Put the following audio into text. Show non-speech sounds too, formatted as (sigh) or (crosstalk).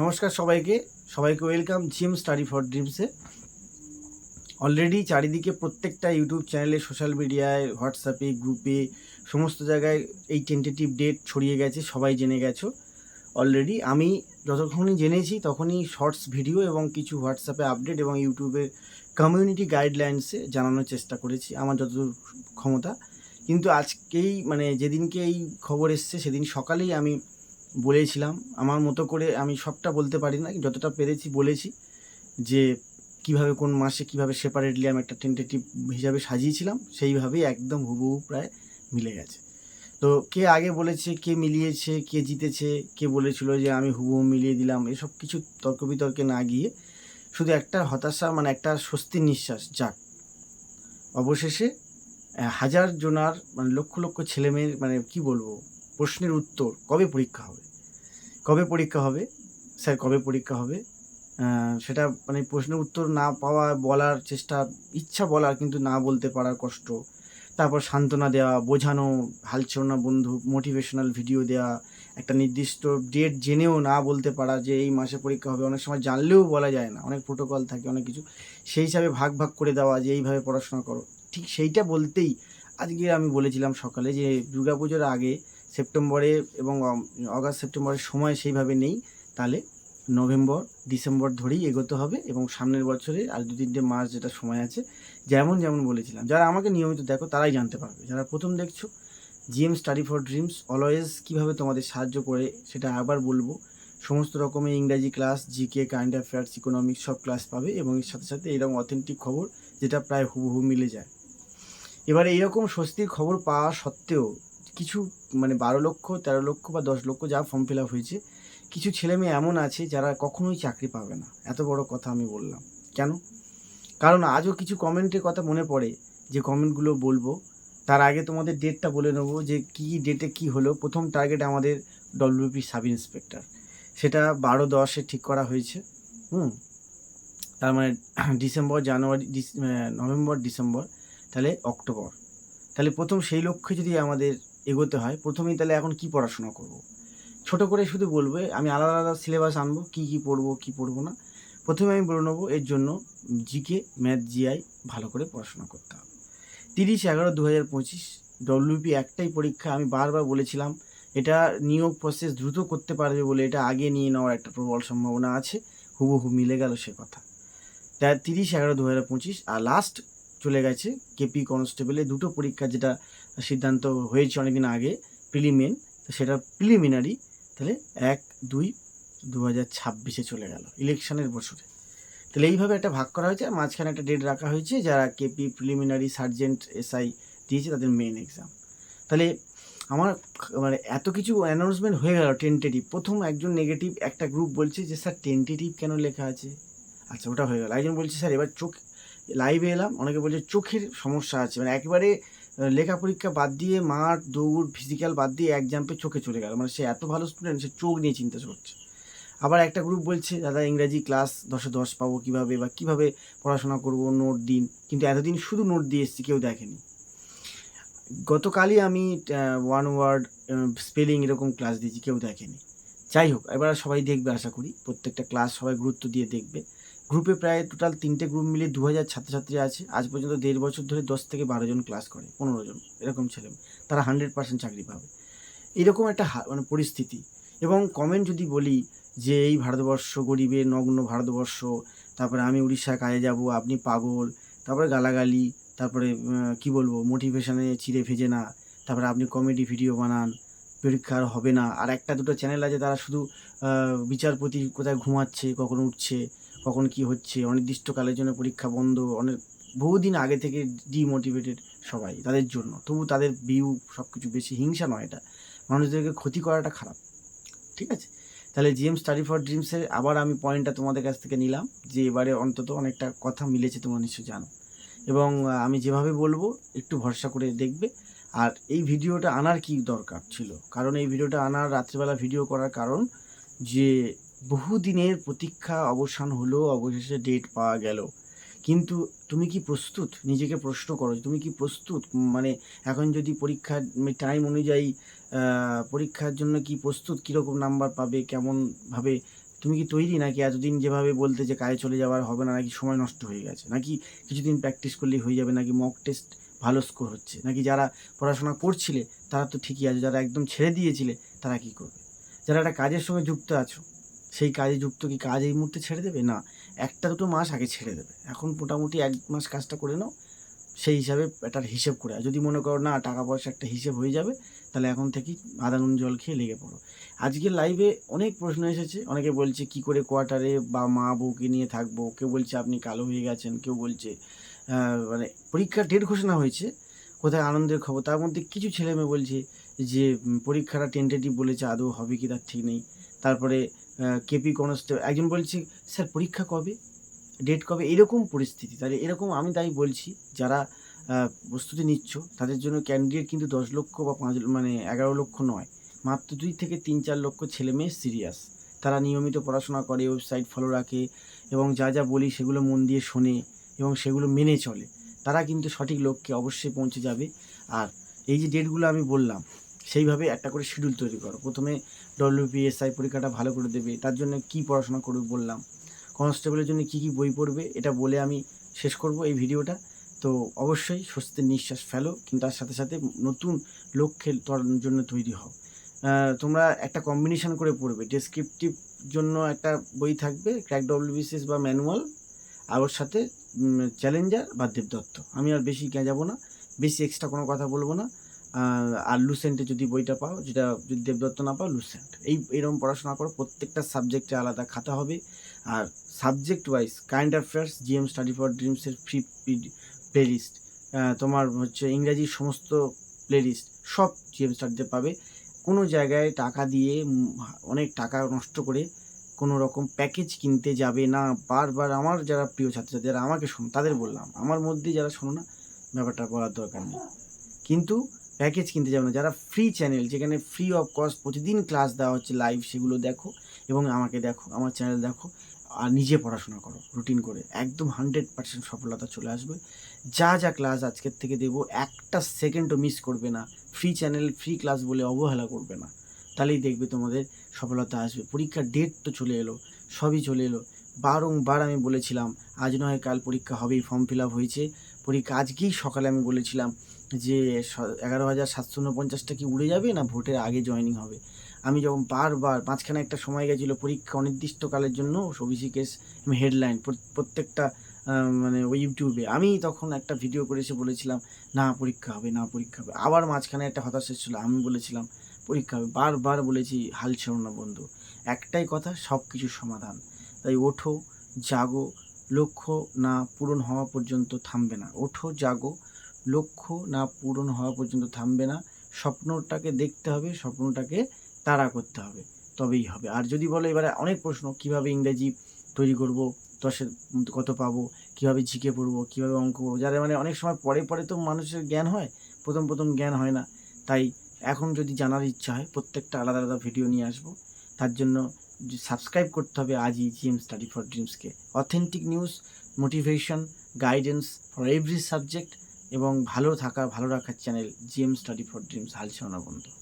নমস্কার সবাইকে। সবাইকে ওয়েলকাম জিম স্টাডি ফর ড্রিমসে অলরেডি চারিদিকে প্রত্যেকটা ইউটিউব চ্যানেলে সোশ্যাল মিডিয়ায় হোয়াটসঅ্যাপে গ্রুপে সমস্ত জায়গায় এই টেন্টেটিভ ডেট ছড়িয়ে গেছে, সবাই জেনে গেছো। অলরেডি আমি যতক্ষণই জেনেছি তখনই শর্টস ভিডিও এবং কিছু হোয়াটসঅ্যাপে আপডেট এবং ইউটিউবের কমিউনিটি গাইডলাইন্সে জানানোর চেষ্টা করেছি, আমার যতদূর ক্ষমতা। কিন্তু আজকেই মানে যেদিনকে এই খবর এসছে, সেদিন সকালেই আমি বলেছিলাম, আমার মতো করে আমি সবটা বলতে পারি না, যতটা পেরেছি বলেছি যে কীভাবে কোন মাসে কীভাবে সেপারেটলি আমি একটা টেন্টেটিভ হিসাবে সাজিয়েছিলাম, সেইভাবেই একদম হুবহু প্রায় মিলে গেছে। তো কে আগে বলেছে, কে মিলিয়েছে, কে জিতেছে, কে বলেছিল যে আমি হুবহু মিলিয়ে দিলাম, এসব কিছু তর্ক বিতর্কে না গিয়ে শুধু একটা হতাশা মানে একটা স্বস্তির নিঃশ্বাস যাক। অবশেষে হাজার জনার মানে লক্ষ লক্ষ ছেলেমেয়ের মানে কি বলব প্রশ্নের উত্তর কবে পরীক্ষা হবে? কবে পরীক্ষা হবে? স্যার, কবে পরীক্ষা হবে? সেটা মানে প্রশ্নের উত্তর না পাওয়া বলার চেষ্টা, ইচ্ছা বলার কিন্তু না বলতে পারার কষ্ট। তারপর সান্ত্বনা দেওয়া, বোঝানো হালছেও না বন্ধু মোটিভেশনাল ভিডিও দেওয়া একটা নির্দিষ্ট ডেট জেনেও না বলতে পারা যে এই মাসে পরীক্ষা হবে। অনেক সময় জানলেও বলা যায় না। অনেক প্রোটোকল থাকে, অনেক কিছু। সেই হিসাবে ভাগ ভাগ করে দেওয়া যে এইভাবে পড়াশোনা করো। ঠিক সেইটা বলতেই আজকে আমি বলেছিলাম সকালে যে দুর্গাপুজোর আগে সেপ্টেম্বরে এবং অগাস্ট, সেপ্টেম্বরের সময় সেইভাবে নেই। তাহলে নভেম্বর, ডিসেম্বর ধরেই এগোতে হবে এবং সামনের বছরে আর দু তিনটে মাস যেটা সময় আছে, যেমন যেমন বলেছিলাম। যারা আমাকে নিয়মিত দেখো, তারাই জানতে পারবে। যারা প্রথম দেখছ, GM study for dreams, always কীভাবে তোমাদের সাহায্য করে, সেটা আবার বলব। সমস্ত রকমের ইংরাজি class, GK current affairs, economics সব ক্লাস পাবে এবং এর সাথে সাথে এরকম অথেন্টিক খবর যেটা প্রায় হুবহু মিলে যায়। এবারে এইরকম স্বস্তির খবর পাওয়া সত্ত্বেও কিছু মানে বারো লক্ষ, তেরো লক্ষ বা দশ লক্ষ যা ফর্ম ফিল আপ হয়েছে, কিছু ছেলে মেয়ে এমন আছে যারা কখনোই চাকরি পাবে না। এত বড় কথা আমি বললাম। কেন? কারণ আজও কিছু কমেন্টের কথা মনে পড়ে, যে কমেন্টগুলো বলব, তার আগে তোমাদের ডেটটা বলে নেব, যে কী ডেটে কি হলো। প্রথম টার্গেট আমাদের ডব্লিউপি সাব ইন্সপেক্টর সেটা বারো দশে ঠিক করা হয়েছে। হুম? তার মানে (clears throat) ডিসেম্বর, জানুয়ারি নভেম্বর, ডিসেম্বর, তাহলে অক্টোবর। তাহলে প্রথম সেই লক্ষ্যে যদি আমাদের এগোতে হয়। প্রথমেই তাহলে এখন কি পড়াশোনা করব। ছোট করে শুধু বলবে, আমি আলাদা আলাদা সিলেবাস আনব, কি কি পড়ব কি পড়ব না। প্রথমে আমি বলে নেব, এর জন্য জিকে ম্যাথ জিআই ভালো করে পড়াশোনা করতে হবে। তিরিশ এগারো দু হাজার পঁচিশ ডব্লিউপি একটাই পরীক্ষা, আমি বারবার বলেছিলাম, এটা নিয়োগ প্রসেস দ্রুত করতে পারবে বলে, এটা আগে নিয়ে নেওয়ার একটা প্রবল সম্ভাবনা আছে, হুবহু মিলে গেল সে কথা। তাই তিরিশ এগারো দু হাজার পঁচিশ, আর লাস্ট চলে গেছে কেপি কনস্টেবলে দুটো পরীক্ষা, যেটা সিদ্ধান্ত হয়েছে অনেকদিন আগে প্রিলিমেন তো সেটা প্রিলিমিনারি তাহলে এক, দুই দু হাজার ছাব্বিশে চলে গেল ইলেকশনের বছরে। তাহলে এইভাবে একটা ভাগ করা হয়েছে, আর মাঝখানে একটা ডেট রাখা হয়েছে, যারা কেপি প্রিলিমিনারি সার্জেন্ট এসআই দিয়েছে, তাদের মেন এক্সাম তাহলে আমার মানে এত কিছু অ্যানাউন্সমেন্ট হয়ে গেল টেন্টেটিভ প্রথম একজন নেগেটিভ একটা গ্রুপ বলছে যে, স্যার টেন্টেটিভ কেন লেখা আছে? আচ্ছা ওটা হয়ে গেল। একজন বলছে, স্যার, এবার চোখ লাইভে এলাম। অনেকে বলছে, চোখের সমস্যা আছে। মানে একেবারে লেখা পরীক্ষা বাদ দিয়ে মাঠ, দৌড় ফিজিক্যাল বাদ দিয়ে এক চোখে চলে গেল। মানে সে এত ভালো স্টুডেন্ট সে চোখ নিয়ে চিন্তা করছে। আবার একটা গ্রুপ বলছে, দাদা, ইংরাজি ক্লাস দশে দশ পাবো কীভাবে বা কীভাবে পড়াশোনা করব? নোট দিন। কিন্তু এতদিন শুধু নোট দিয়ে এসেছি, কেউ দেখেনি। গতকালই আমি ওয়ান ওয়ার্ড স্পেলিং এরকম ক্লাস দিয়েছি, কেউ দেখেনি। যাই হোক, এবার সবাই দেখবে, আশা করি। প্রত্যেকটা ক্লাস সবাই গুরুত্ব দিয়ে দেখবে। গ্রুপে প্রায় টোটাল তিনটে গ্রুপ মিলে দু হাজার ছাত্রছাত্রী আছে। আজ পর্যন্ত দেড় বছর ধরে দশ থেকে বারো জন ক্লাস করে, পনেরো জন, এরকম ছেলে তারা হান্ড্রেড পার্সেন্ট চাকরি পাবে। এরকম একটা মানে পরিস্থিতি। এবং কমেন্ট যদি বলি যে এই ভারতবর্ষ গরিবের নগ্ন ভারতবর্ষ, তারপরে আমি উড়িষ্যা কাজে যাব, আপনি পাগল, তারপরে গালাগালি, তারপরে কি বলব মোটিভেশনে চিড়ে ভেজে না, তারপরে আপনি কমেডি ভিডিও বানান, পরীক্ষা আর হবে না। আর একটা দুটো চ্যানেল আছে, তারা শুধু বিচারপতি কোথায় ঘুমাচ্ছে, কখন উঠছে কখন কি হচ্ছে, অনির্দিষ্টকালের জন্য পরীক্ষা বন্ধ, অনেক, বহুদিন আগে থেকে ডিমোটিভেটেড সবাই তাদের জন্য। তবু তাদের ভিউ সব কিছু বেশি হিংসা নয় এটা। মানুষদেরকে ক্ষতি করাটা খারাপ। ঠিক আছে? তাহলে জিএম স্টাডি ফর ড্রিমসের আবার আমি পয়েন্টটা তোমাদের কাছ থেকে নিলাম, যে এবারে অন্তত অনেকটা কথা মিলেছে তোমরা নিশ্চয়ই জানো। এবং আমি যেভাবে বলব, একটু ভরসা করে দেখবে। আর এই ভিডিওটা আনার কি দরকার ছিল? কারণ এই ভিডিওটা আনার রাত্রিবেলা ভিডিও করার কারণ যে বহুদিনের প্রতীক্ষা অবসান হলো অবশেষে ডেট পাওয়া গেল। কিন্তু তুমি কি প্রস্তুত? নিজেকে প্রশ্ন করো, তুমি কি প্রস্তুত? মানে এখন যদি পরীক্ষার টাইম অনুযায়ী পরীক্ষার জন্য কি প্রস্তুত? কীরকম নাম্বার পাবে? কেমনভাবে তুমি কি তৈরি নাকি এতদিন যেভাবে বলতে যে কাজে চলে যাওয়ার হবে না, নাকি সময় নষ্ট হয়ে গেছে? নাকি কিছুদিন প্র্যাকটিস করলেই হয়ে যাবে? নাকি মক টেস্ট ভালো স্কোর হচ্ছে? নাকি যারা পড়াশোনা করছিলে, তারা তো ঠিকই আছে, যারা একদম ছেড়ে দিয়েছিলে, তারা কি করবে? যারা একটা কাজের সঙ্গে যুক্ত আছো সেই কাজে যুক্ত কি কাজ এই মুহূর্তে ছেড়ে দেবে? না, একটা দুটো মাস আগে ছেড়ে দেবে। এখন মোটামুটি এক মাস কাজটা করে নাও, সেই হিসাবে এটার হিসেব করে। যদি মনে করো না, টাকা পয়সা একটা হিসেব হয়ে যাবে, তাহলে এখন থেকেই আদা, নুন, জল খেয়ে লেগে পড়ো। আজকের লাইভে অনেক প্রশ্ন এসেছে। অনেকে বলছে, কি করে কোয়ার্টারে বা মা বউকে নিয়ে থাকব? কেউ বলছে, আপনি কালো হয়ে গেছেন। কেউ বলছে মানে পরীক্ষার ডেট ঘোষণা হয়েছে। কোথায় আনন্দের খবর? তার মধ্যে কিছু ছেলে মেয়ে বলছে যে, পরীক্ষাটা টেন্টেটিভ বলেছে, আদৌ হবে কি তার ঠিক নেই? তারপরে কেপি কনস্টেবল একজন বলছে, স্যার, পরীক্ষা কবে? ডেট কবে? এরকম পরিস্থিতি। তাহলে এরকম আমি তাই বলছি, যারা প্রস্তুতি নিচ্ছ, তাদের জন্য ক্যান্ডিডেট কিন্তু দশ লক্ষ বা পাঁচ মানে এগারো লক্ষ নয়। মাত্র দুই থেকে তিন, চার লক্ষ ছেলে মেয়ে সিরিয়াস তারা নিয়মিত পড়াশোনা করে ওয়েবসাইট ফলো রাখে এবং যা যা বলি সেগুলো মন দিয়ে শোনে এবং সেগুলো মেনে চলে। তারা কিন্তু সঠিক লক্ষ্যে অবশ্যই পৌঁছে যাবে। আর এই যে ডেটগুলো আমি বললাম, সেইভাবে একটা করে শিডিউল তৈরি করো। প্রথমে ডব্লিউপিএসআই পরীক্ষাটা ভালো করে দেবে, তার জন্য কি পড়াশোনা করবে বললাম। কনস্টেবলের জন্য কি কি বই পড়বে এটা বলে আমি শেষ করব এই ভিডিওটা। তো অবশ্যই স্বস্তির নিঃশ্বাস ফেলো, কিন্তু তার সাথে সাথে নতুন লক্ষ্যে জন্য তৈরি হও। তোমরা একটা কম্বিনেশন করে পড়বে। ডেসক্রিপটিভ জন্য একটা বই থাকবে ক্র্যাক ডব্লিউবিসিএস বা ম্যানুয়াল আর ওর সাথে চ্যালেঞ্জার বা দেবদত্ত। আমি আর বেশি যাব না, বেশি এক্সট্রা কোনো কথা বলব না। আর লুসেন্টে যদি বইটা পাও, যেটা যদি দেবদত্ত না পাও লুসেন্ট এই এরকম পড়াশোনা করো, প্রত্যেকটা সাবজেক্টে আলাদা খাতা হবে। আর subject wise kind affairs GM study for ড্রিমসের free playlist তোমার হচ্ছে ইংরাজির সমস্ত প্লেলিস্ট সব জিএম স্টাডিতে পাবে। কোনো জায়গায় টাকা দিয়ে অনেক টাকা নষ্ট করে কোনো রকম প্যাকেজ কিনতে যাবে না। বারবার আমার যারা প্রিয় ছাত্রছাত্রী, যারা আমাকে শোনো, তাদের বললাম, আমার মধ্যে যারা শোনো না, ব্যাপারটা বলার দরকার নেই। কিন্তু প্যাকেজ কিনতে যাবে না। যারা ফ্রি চ্যানেল যেখানে ফ্রি অফ কস্ট প্রতিদিন ক্লাস দেওয়া হচ্ছে লাইভ সেগুলো দেখো এবং আমাকে দেখো, আমার চ্যানেল দেখো, আর নিজে পড়াশোনা করো রুটিন করে। একদম হান্ড্রেড পার্সেন্ট সফলতা চলে আসবে। যা যা ক্লাস আজকের থেকে দেবো, একটা সেকেন্ডও মিস করবে না। ফ্রি চ্যানেল ফ্রি ক্লাস বলে অবহেলা করবে না। তাহলেই দেখবে তোমাদের সফলতা আসবে। পরীক্ষার ডেট তো চলে এলো, সবই চলে এলো। বারংবার আমি বলেছিলাম, আজ নয় কাল পরীক্ষা হবেই ফর্ম ফিল আপ হয়েছে। পরীক্ষা আজকেই সকালে আমি বলেছিলাম যে এগারো হাজার সাতশো উনপঞ্চাশটা কি উড়ে যাবে না ভোটের আগে জয়েনিং হবে? আমি যখন বারবার মাঝখানে একটা সময় গেছিল পরীক্ষা অনির্দিষ্টকালের জন্য ওবিসি কেস হেডলাইন প্রত্যেকটা মানে ওই ইউটিউবে আমি তখন একটা ভিডিও করে এসে বলেছিলাম, না, পরীক্ষা হবে, না, পরীক্ষা হবে। আবার মাঝখানে একটা হতাশা ছিল আমি বলেছিলাম, পরীক্ষা হবে। বারবার বলেছি, হাল ছেড়ো না বন্ধু। একটাই কথা সব কিছুর সমাধান। তাই ওঠো, জাগো লক্ষ্য না পূরণ হওয়া পর্যন্ত থামবে না। ওঠো, জাগো। লক্ষ্য না পূরণ হওয়া পর্যন্ত থামবে না। স্বপ্নটাকে দেখতে হবে, স্বপ্নটাকে তাড়া করতে হবে। তবেই হবে। আর যদি বলো এবারে অনেক প্রশ্ন, কীভাবে ইংরেজি তৈরি করব, দশের কত পাবো, কীভাবে জিকে পড়ব, কীভাবে অঙ্ক করব, যারা মানে অনেক সময় পরে পরে তো মানুষের জ্ঞান হয়, প্রথম প্রথম জ্ঞান হয় না। তাই এখন যদি জানার ইচ্ছা হয়, প্রত্যেকটা আলাদা আলাদা ভিডিও নিয়ে আসব। তার জন্য সাবস্ক্রাইব করতে হবে আজই GM study for ড্রিমসকে authentic news motivation guidance for every subject এবং ভালো থাকা, ভালো রাখার channel GM study for dreams হালছানা বন্ধু।